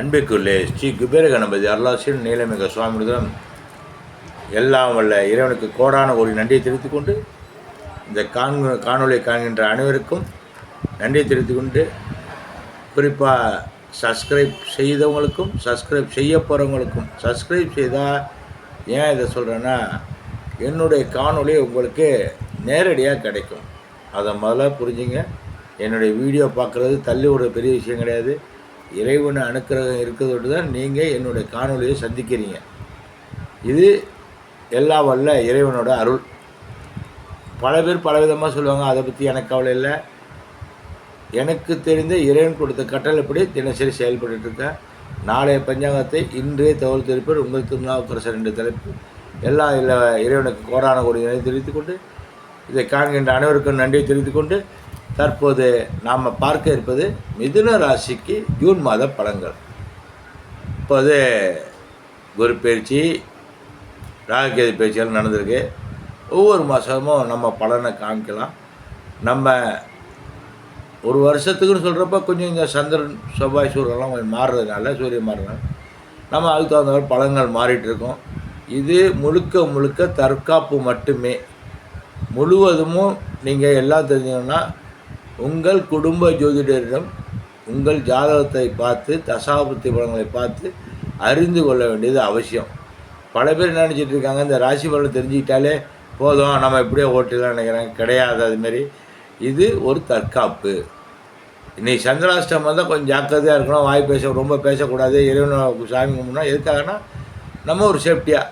அன்பிற்குள்ளே ஸ்ரீ குபேர கணபதி அருளாசிரியர் நீலமிக சுவாமியுடன் எல்லாம் வல்ல இறைவனுக்கு கோடான ஒரு நன்றியை தெரிவித்துக் கொண்டு இந்த காண்க காணொளியை காண்கின்ற அனைவருக்கும் நன்றியை தெரிவித்துக் கொண்டு குறிப்பாக சப்ஸ்கிரைப் செய்தவங்களுக்கும் சப்ஸ்கிரைப் செய்ய போகிறவங்களுக்கும் சப்ஸ்கிரைப் செய்தால் ஏன் இதை சொல்கிறேன்னா என்னுடைய காணொலி உங்களுக்கு நேரடியாக கிடைக்கும். அதை முதல்ல புரிஞ்சுங்க. என்னுடைய வீடியோ பார்க்குறது தள்ளி விட பெரிய விஷயம் கிடையாது. இறைவனை அனுக்கிரகம் இருக்கிறதோடு தான் நீங்கள் என்னுடைய காணொலியை சந்திக்கிறீங்க. இது எல்லா வல்ல இறைவனோட அருள். பல பேர் பலவிதமாக சொல்லுவாங்க அதை பற்றி எனக்கு கவலை இல்லை. எனக்கு தெரிந்த இறைவன் கொடுத்த கட்டளைப்படி தினசரி செயல்பட்டுருக்கேன் நாளைய பஞ்சாங்கத்தை இன்றே தகவல் தெரிப்பர் உங்கள் திருநாவுக்கரசர் என்ற தலைப்பு. எல்லா இல்லை இறைவனுக்கு கோடான கோடி தெரிவித்துக்கொண்டு இதை காண்கின்ற அனைவருக்கும் நன்றியை தெரிவித்துக்கொண்டு தற்போது நாம் பார்க்க இருப்பது மிதுன ராசிக்கு ஜூன் மாத பலன்கள். இப்போது குரு பயிற்சி ராககேது பயிற்சிகள் நடந்திருக்கு. ஒவ்வொரு மாதமும் நம்ம பலனை காமிக்கலாம். நம்ம ஒரு வருஷத்துக்குன்னு சொல்கிறப்ப கொஞ்சம் இந்த சந்திரன் செவ்வாய் சூரியன்லாம் கொஞ்சம் மாறுறதுனால சூரியன் மாறுறதுனால நம்ம அதுக்கு தகுந்த மாதிரி பழங்கள் மாறிட்டுருக்கோம் இது முழுக்க முழுக்க தற்காப்பு மட்டுமே. முழுவதும் நீங்கள் எல்லாம் தெரிஞ்சீங்கன்னா உங்கள் குடும்ப ஜோதிடரிடம் உங்கள் ஜாதகத்தை பார்த்து தசாபுத்தி பலன்களை பார்த்து அறிந்து கொள்ள வேண்டியது அவசியம். பல பேர் என்ன நினச்சிட்டு இருக்காங்க இந்த ராசி பலன் தெரிஞ்சுக்கிட்டாலே போதும் நம்ம எப்படியோ ஓட்டிடலாம் நினைக்கிறாங்க. கிடையாது அதுமாரி இது ஒரு தற்காப்பு. இன்னைக்கு சந்திராஷ்டம் வந்தால் கொஞ்சம் ஜாக்கிரதையாக இருக்கணும் வாய் பேச ரொம்ப பேசக்கூடாது. இறைவனை சாமி கும்பிடணும். எதுக்காகனா நம்ம ஒரு சேஃப்டியாக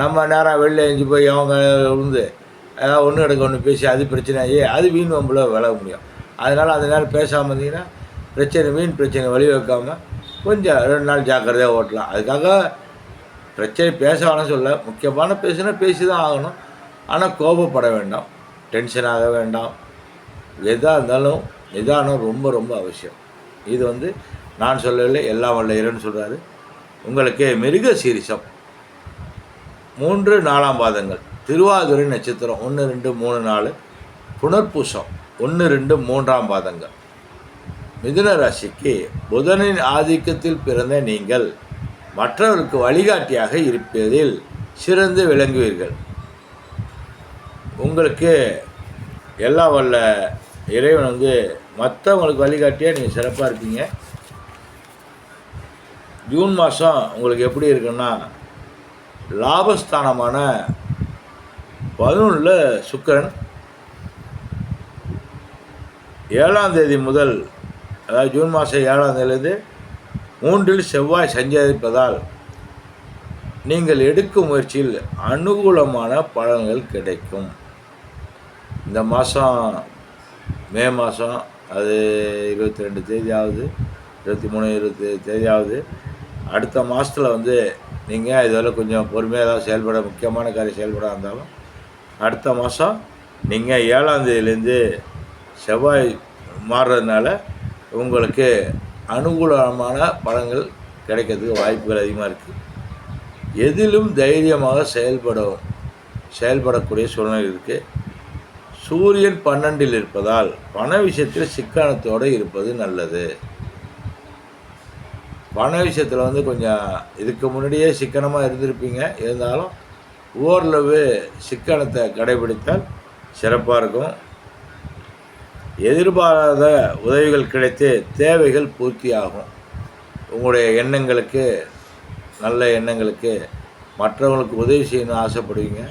நம்ம நேராக வெளில எஞ்சி போய் அவங்க விழுந்து ஏதாவது ஒன்று எடுக்க ஒன்று பேசி அது பிரச்சனை அது வீண் வம்பில் விலக முடியும். அதனால் அந்த நேரம் பேசாமல் இருந்தீங்கன்னா பிரச்சனை மீன் பிரச்சனை வழி வைக்காமல் கொஞ்சம் ரெண்டு நாள் ஜாக்கிரதையாக ஓட்டலாம். அதுக்காக பிரச்சனை பேச வேணாம் சொல்ல முக்கியமான பேசுனா பேசி தான் ஆகணும். ஆனால் கோபப்பட வேண்டாம். டென்ஷன் ஆக வேண்டாம். எதாக இருந்தாலும் நிதானம் ரொம்ப ரொம்ப அவசியம். இது வந்து நான் சொல்லவில்லை எல்லாம் வல்ல சொல்கிறாரு உங்களுக்கு மிருக சீரிசம். மூன்று நாலாம் பாதங்கள். திருவாதுரை நட்சத்திரம். ஒன்று ரெண்டு மூணு நாலு. புனர்பூசம். ஒன்று ரெண்டு மூன்றாம் பாதங்கள். மிதுன ராசிக்கு புதனின் ஆதிக்கத்தில் பிறந்த நீங்கள் மற்றவருக்கு வழிகாட்டியாக இருப்பதில் சிறந்து விளங்குவீர்கள். உங்களுக்கு எல்லாம் வல்ல இறைவன் வந்து மற்றவங்களுக்கு வழிகாட்டியாக நீங்கள் சிறப்பாக இருப்பீங்க. ஜூன் மாதம் உங்களுக்கு எப்படி இருக்குன்னா லாபஸ்தானமான பதினொன்றில் சுக்கரன் ஏழாம் தேதி முதல் அதாவது ஜூன் மாதம் ஏழாம் தேதியிலிருந்து மூன்றில் செவ்வாய் சஞ்சரிப்பதால் நீங்கள் எடுக்கும் முயற்சியில் அனுகூலமான பலன்கள் கிடைக்கும். இந்த மாதம் மே மாதம் அது இருபத்தி ரெண்டு தேதி ஆகுது இருபத்தி மூணு இருபத்தி தேதி ஆகுது. அடுத்த மாதத்தில் வந்து நீங்கள் இதில் கொஞ்சம் பொறுமையாக ஏதாவது செயல்பட முக்கியமான காரியம் செயல்பட இருந்தாலும் அடுத்த மாதம் நீங்கள் ஏழாம் தேதியிலேருந்து செவ்வாய் மாறுறதுனால உங்களுக்கு அனுகூலமான பலன்கள் கிடைக்கிறதுக்கு வாய்ப்புகள் அதிகமாக இருக்குது எதிலும் தைரியமாக செயல்படும் செயல்படக்கூடிய சூழ்நிலை இருக்குது சூரியன் பன்னெண்டில் இருப்பதால் பண விஷயத்தில் சிக்கனத்தோடு இருப்பது நல்லது. பண விஷயத்தில் வந்து கொஞ்சம் இதுக்கு முன்னாடியே சிக்கனமாக இருந்திருப்பீங்க. இருந்தாலும் ஓரளவு சிக்கனத்தை கடைபிடித்தால் சிறப்பாக இருக்கும். எதிர்பாராத உதவிகள் கிடைத்து தேவைகள் பூர்த்தியாகும். உங்களுடைய எண்ணங்களுக்கு நல்ல எண்ணங்களுக்கு மற்றவங்களுக்கு உதவி செய்யணும்னு ஆசைப்படுவீங்க.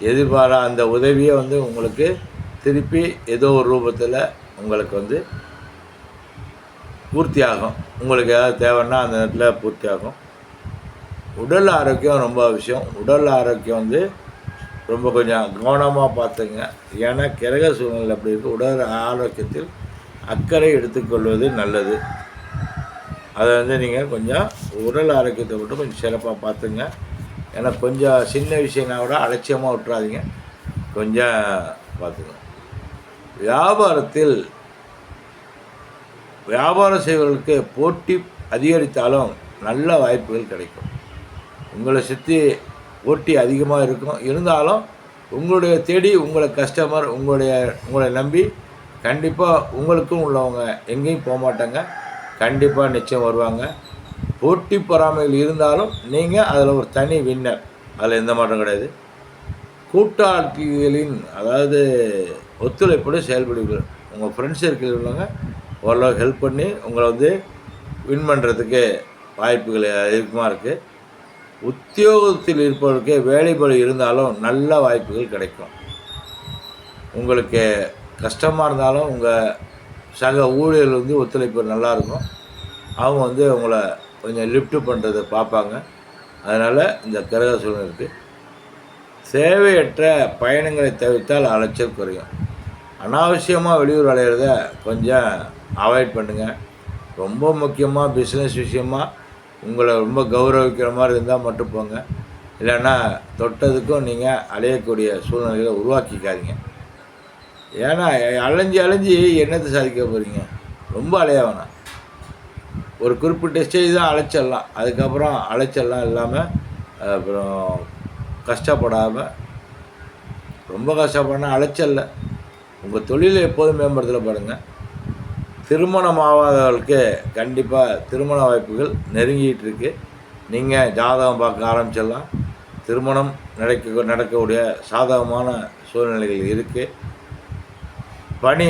எதிர்பாரா அந்த உதவியை வந்து உங்களுக்கு திருப்பி ஏதோ ஒரு ரூபத்தில் உங்களுக்கு வந்து பூர்த்தியாகும். உங்களுக்கு ஏதாவது தேவைன்னா அந்த நேரத்தில் பூர்த்தியாகும். உடல் ஆரோக்கியம் ரொம்ப அவசியம் உடல் ஆரோக்கியம் வந்து ரொம்ப கொஞ்சம் கவனமாக பார்த்துங்க. ஏன்னா கிரக சூழ்நிலை அப்படி இருக்குது உடல் ஆரோக்கியத்தில் அக்கறை எடுத்துக்கொள்வது நல்லது. அதை வந்து நீங்கள் கொஞ்சம் உடல் ஆரோக்கியத்தை மட்டும் கொஞ்சம் சிறப்பாக பார்த்துங்க. ஏன்னா கொஞ்சம் சின்ன விஷயம்னா கூட அலட்சியமாக விட்டுறாதீங்க. கொஞ்சம் பார்த்துங்க வியாபாரத்தில் வியாபாரம் செய்வர்களுக்கு போட்டி அதிகரித்தாலும் நல்ல வாய்ப்புகள் கிடைக்கும். உங்களை சுற்றி போட்டி அதிகமாக இருக்கும். இருந்தாலும் உங்களுடைய தேடி உங்களை கஸ்டமர் உங்களுடைய உங்களை நம்பி கண்டிப்பாக உங்களுக்கும் உள்ளவங்க எங்கேயும் போக மாட்டாங்க. கண்டிப்பாக நிச்சயம் வருவாங்க. போட்டி பொறாமைகள் இருந்தாலும் நீங்கள் அதில் ஒரு தனி வின்னர் அதில் எந்த மாற்றம் கிடையாது. கூட்டாளிகளின் அதாவது ஒத்துழைப்போடு செயல்படுவீர்கள். உங்கள் ஃப்ரெண்ட்ஸ் இருக்கிறவங்க ஓரளவு ஹெல்ப் பண்ணி உங்களை வந்து வின் பண்ணுறதுக்கு வாய்ப்புகள் அதிகமாக இருக்குது உத்தியோகத்தில் இருப்பவருக்கே வேலைப்பளு இருந்தாலும் நல்ல வாய்ப்புகள் கிடைக்கும். உங்களுக்கு கஷ்டமாக இருந்தாலும் உங்கள் சக ஊழியர்கள் வந்து ஒத்துழைப்பு நல்லாயிருக்கும் அவங்க வந்து உங்களை கொஞ்சம் லிஃப்ட் பண்ணுறதை பார்ப்பாங்க. அதனால் இந்த கிரக சூழ்நிலை இருக்குது தேவையற்ற பயணங்களை தவிர்த்தால் அலைச்சல் குறையும். அனாவசியமாக வெளியூர் அலையிறத கொஞ்சம் அவாய்ட் பண்ணுங்கள் ரொம்ப முக்கியமாக பிஸ்னஸ் விஷயமாக உங்களை ரொம்ப கௌரவிக்கிற மாதிரி இருந்தால் மட்டும் போங்க. இல்லைன்னா தொட்டதுக்கும் நீங்கள் அலையக்கூடிய சூழ்நிலைகளை உருவாக்கிக்காதீங்க. ஏன்னா அலைஞ்சி அலைஞ்சு என்னத்தை சாதிக்க போகிறீங்க ரொம்ப அலைய வேணாம். ஒரு குறிப்பிட்ட ஸ்டேஜ் தான் அலைச்சிடலாம். அதுக்கப்புறம் அலைச்சல்லாம் இல்லாமல் அப்புறம் கஷ்டப்படாமல் ரொம்ப கஷ்டப்படனா அலைச்சல்ல. உங்கள் தொழிலை எப்போதும் மேம்படுத்தல பாருங்கள் திருமணம் ஆகாதவர்களுக்கு கண்டிப்பாக திருமண வாய்ப்புகள் நெருங்கிட்டு இருக்கு நீங்கள் ஜாதகம் பார்க்க ஆரம்பிச்சிடலாம். திருமணம் நடக்க நடக்கக்கூடிய சாதகமான சூழ்நிலைகள் இருக்குது பணி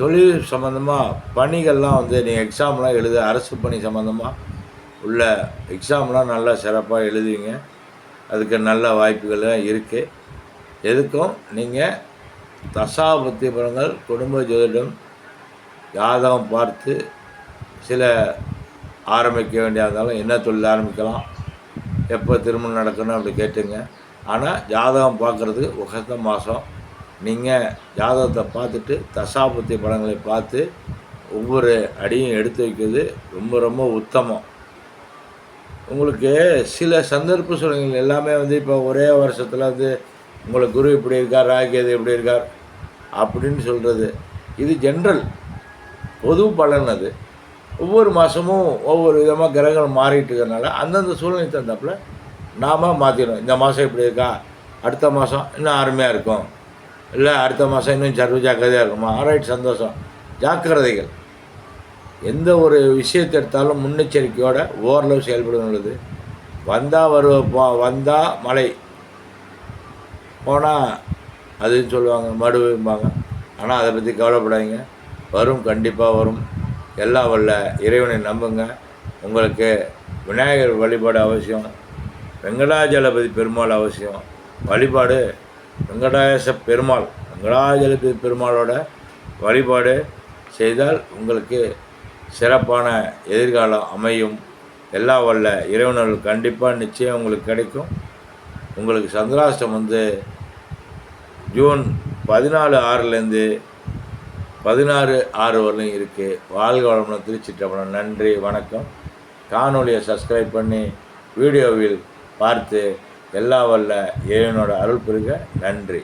தொழில் சம்மந்தமாக பணிகள்லாம் வந்து நீங்கள் எக்ஸாம்லாம் எழுத அரசு பணி சம்மந்தமாக உள்ள எக்ஸாம்லாம் நல்லா சிறப்பாக எழுதுவீங்க. அதுக்கு நல்ல வாய்ப்புகள்லாம் இருக்குது எதுக்கும் நீங்கள் தசாபத்தி படங்கள் குடும்ப ஜோதிடம் ஜாதகம் பார்த்து சில ஆரம்பிக்க வேண்டியா இருந்தாலும் என்ன தொழில் ஆரம்பிக்கலாம் எப்போ திருமணம் நடக்கணும் அப்படி கேட்டுங்க. ஆனால் ஜாதகம் பார்க்குறதுக்கு உகந்த மாதம் நீங்கள் ஜாதகத்தை பார்த்துட்டு தசாபத்தி படங்களை பார்த்து ஒவ்வொரு அடியும் எடுத்து வைக்கிறது ரொம்ப ரொம்ப உத்தமம். உங்களுக்கு சில சந்தர்ப்ப சூழ்நிலைகள் எல்லாமே வந்து இப்போ ஒரே வருஷத்தில் வந்து உங்களுக்கு குரு இப்படி இருக்கார் ராகேது இப்படி இருக்கார் அப்படின்னு சொல்கிறது இது ஜென்ரல் பொது பலன் அது. ஒவ்வொரு மாதமும் ஒவ்வொரு விதமாக கிரகங்கள் மாறிட்டு இருக்கிறனால அந்தந்த சூழ்நிலை தந்தாப்புல நாம் மாற்றிடும் இந்த மாதம் இப்படி இருக்கா? அடுத்த மாதம் இன்னும் அருமையாக இருக்கும். இல்லை அடுத்த மாதம் இன்னும் சர்வ ஜாக்கிரதையாக இருக்குமா? ஆராய்ச்சி சந்தோஷம். ஜாக்கிரதைகள். எந்த ஒரு விஷயத்தை எடுத்தாலும் முன்னெச்சரிக்கையோடு ஓரளவு செயல்படுவது நல்லது. வந்தால் வருவ போ வந்தால் மழை. போனால் அதுன்னு சொல்லுவாங்க மடுவும்பாங்க. ஆனால் அதை பற்றி கவலைப்படாதீங்க. வரும் கண்டிப்பாக வரும். எல்லா வல்ல இறைவனை நம்புங்க. உங்களுக்கு விநாயகர் வழிபாடு அவசியம் வெங்கடாஜலபதி பெருமாள் அவசியம். வழிபாடு வெங்கடேச பெருமாள் வெங்கடாஜலபதி பெருமாளோட வழிபாடு செய்தால் உங்களுக்கு சிறப்பான எதிர்காலம் அமையும். எல்லா வல்ல இறைவனர்கள் கண்டிப்பாக நிச்சயம் உங்களுக்கு கிடைக்கும். உங்களுக்கு சந்திராஷ்டம் வந்து ஜூன் பதினாலு ஆறுலேருந்து பதினாறு ஆறு வரலையும் இருக்குது வாழ்க வளமுடன் திருச்சிட்டப்படம் நன்றி வணக்கம். காணொலியை சப்ஸ்கிரைப் பண்ணி வீடியோவில் பார்த்து எல்லா வல்ல இறைவனோட அருள் பெருக. நன்றி.